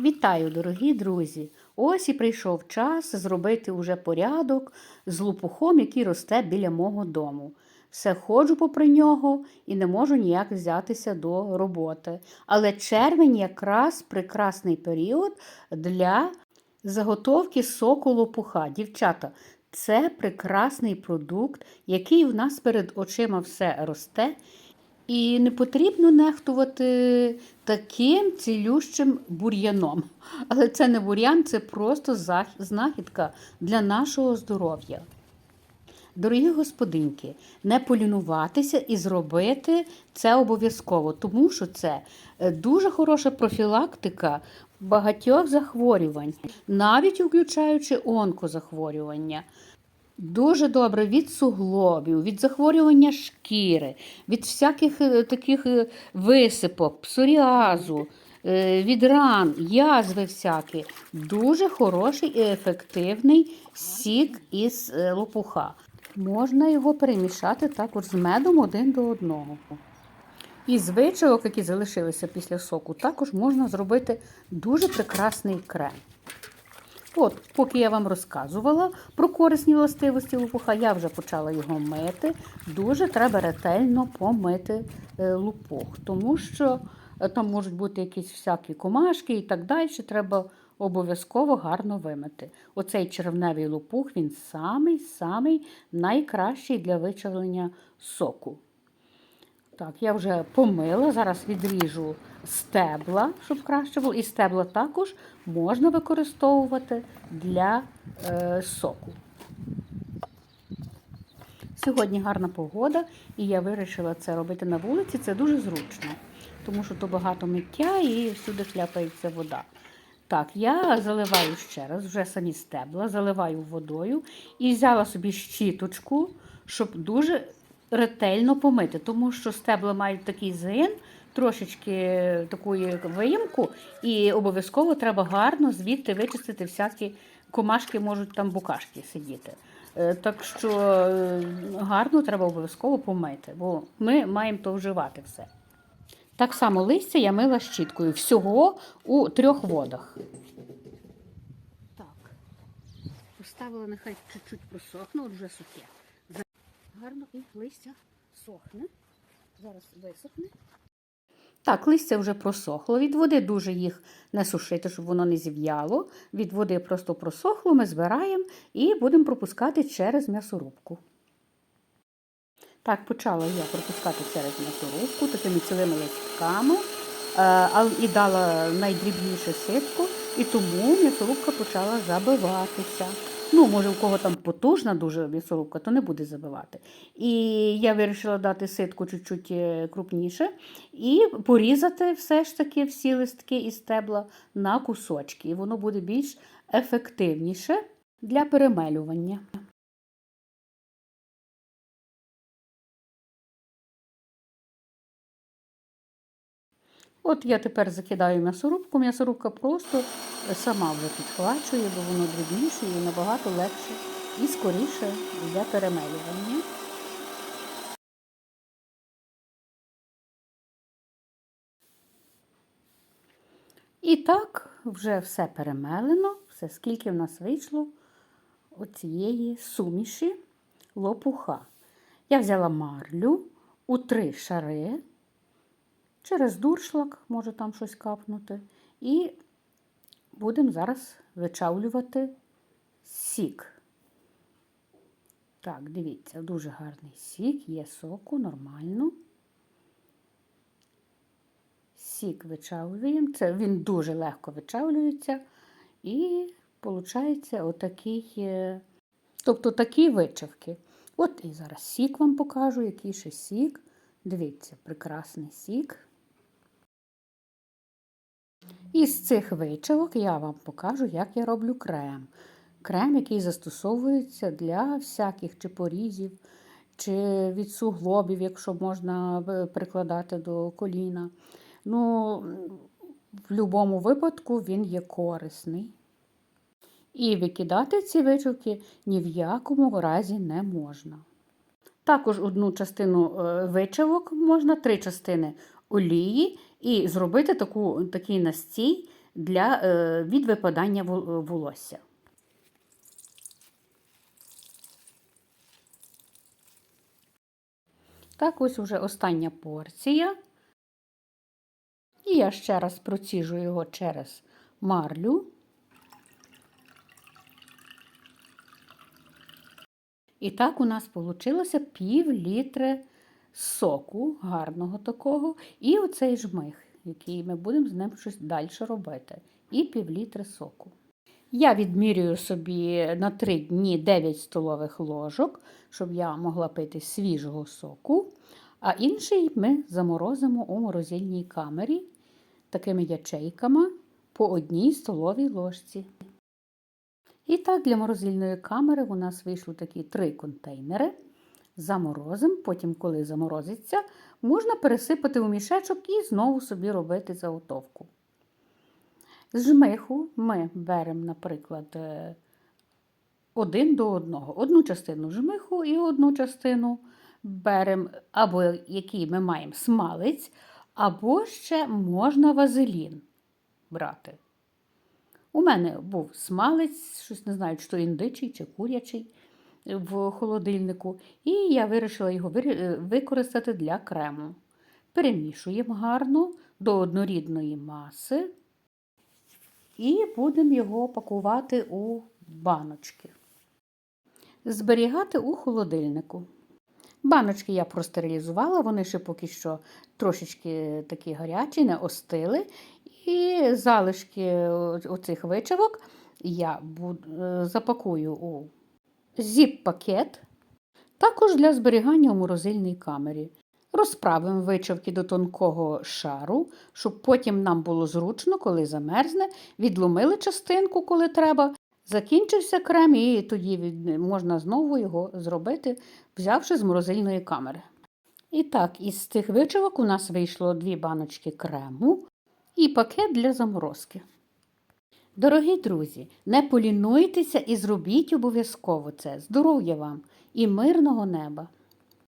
Вітаю, дорогі друзі! Ось і прийшов час зробити уже порядок з лупухом, який росте біля мого дому. Все ходжу попри нього і не можу ніяк взятися до роботи. Але червень якраз прекрасний період для заготовки соку лопуха. Дівчата, це прекрасний продукт, який в нас перед очима все росте. І не потрібно нехтувати таким цілющим бур'яном. Але це не бур'ян, це просто знахідка для нашого здоров'я. Дорогі господинки, не полінуватися і зробити це обов'язково, тому що це е, дуже хороша профілактика багатьох захворювань, навіть включаючи онкозахворювання. Дуже добре від суглобів, від захворювання шкіри, від всяких е, таких е, висипок, псоріазу, е, від ран, язви всякі. Дуже хороший і ефективний сік із лопуха. Можна його перемішати також з медом один до одного. Із вичавок, які залишилися після соку, також можна зробити дуже прекрасний крем. От, поки я вам розказувала про корисні властивості лупуха, я вже почала його мити. Дуже треба ретельно помити е, лупух, тому що е, там можуть бути якісь всякі комашки і так далі. Треба обов'язково гарно вимити. Оцей червневий лупух він самий-самий найкращий для вичавлення соку. Так, я вже помила, зараз відріжу стебла, щоб краще було. І стебла також можна використовувати для е, соку. Сьогодні гарна погода, і я вирішила це робити на вулиці. Це дуже зручно, тому що то багато миття і всюди хляпається вода. Так, я заливаю ще раз, вже самі стебла, заливаю водою і взяла собі щіточку, щоб дуже ретельно помити, тому що стебла мають такий згин, трошечки такої виїмку, і обов'язково треба гарно звідти вичистити всякі комашки, можуть там букашки сидіти. Е, Так що е, гарно треба обов'язково помити, бо ми маємо то вживати все. Так само листя я мила щіткою. Всього у трьох водах. Так. Поставила, нехай чуть-чуть просохне, от вже сухе. Гарно і листя сохне. Зараз висохне. Так, листя вже просохло. Від води дуже їх не сушити, щоб воно не зів'яло. Від води просто просохло, ми збираємо і будемо пропускати через м'ясорубку. Так, почала я пропускати через м'ясорубку такими цілими листками, е, і дала найдрібніше ситку, і тому м'ясорубка почала забиватися. Ну, може, у кого там потужна дуже м'ясорубка, то не буде забивати. І я вирішила дати ситку чуть-чуть е, крупніше і порізати все ж таки всі листки і стебла на кусочки. І воно буде більш ефективніше для перемелювання. От я тепер закидаю м'ясорубку. М'ясорубка просто сама вже підхвачує, бо воно дрібніше і набагато легше і скоріше для перемелювання. І так, вже все перемелено, все скільки в нас вийшло оцієї суміші лопуха. Я взяла марлю у три шари через дуршлаг, може там щось капнути. І будемо зараз вичавлювати сік. Так, дивіться, дуже гарний сік, є соку, нормально. Сік вичавлюємо. Це він дуже легко вичавлюється. І виходить отакий, е, тобто такі вичавки. От і зараз сік вам покажу, який ще сік. Дивіться, прекрасний сік. Із цих вичавок я вам покажу, як я роблю крем. Крем, який застосовується для всяких чи порізів, чи від суглобів, якщо можна е, прикладати до коліна. Ну, в будь-якому випадку він є корисний. І викидати ці вичавки ні в якому разі не можна. Також одну частину е, вичавок можна, три частини олії, і зробити таку, такий настій для, е, від випадання волосся. Так, ось уже остання порція. І я ще раз проціжу його через марлю. І так у нас вийшло пів літри соку, гарного такого, і оцей жмих, який ми будемо з ним щось далі робити. І пів літри соку. Я відмірюю собі на 3 дні 9 столових ложок, щоб я могла пити свіжого соку, а інший ми заморозимо у морозильній камері такими ячейками по одній столовій ложці. І так, для морозильної камери у нас вийшли такі три контейнери. Заморозимо, потім, коли заморозиться, можна пересипати у мішечок і знову собі робити заготовку. З жмиху ми беремо, наприклад, е, один до одного. Одну частину жмиху і одну частину беремо, або який ми маємо смалець, або ще можна вазелін брати. У мене був смалець, щось не знаю, чи то індичий чи курячий в холодильнику, і я вирішила його е, використати для крему. Перемішуємо гарно до однорідної маси і будемо його пакувати у баночки. Зберігати у холодильнику. Баночки я простерилізувала, вони ще поки що трошечки такі гарячі, не остили. І залишки оцих вичавок я е, запакую у зіп-пакет, також для зберігання у морозильній камері. Розправимо вичавки до тонкого шару, щоб потім нам було зручно, коли замерзне, відломили частинку, коли треба. Закінчився крем, і тоді можна знову його зробити, взявши з морозильної камери. І так, із цих вичавок у нас вийшло дві баночки крему і пакет для заморозки. Дорогі друзі, не полінуйтеся і зробіть обов'язково це. Здоров'я вам і мирного неба!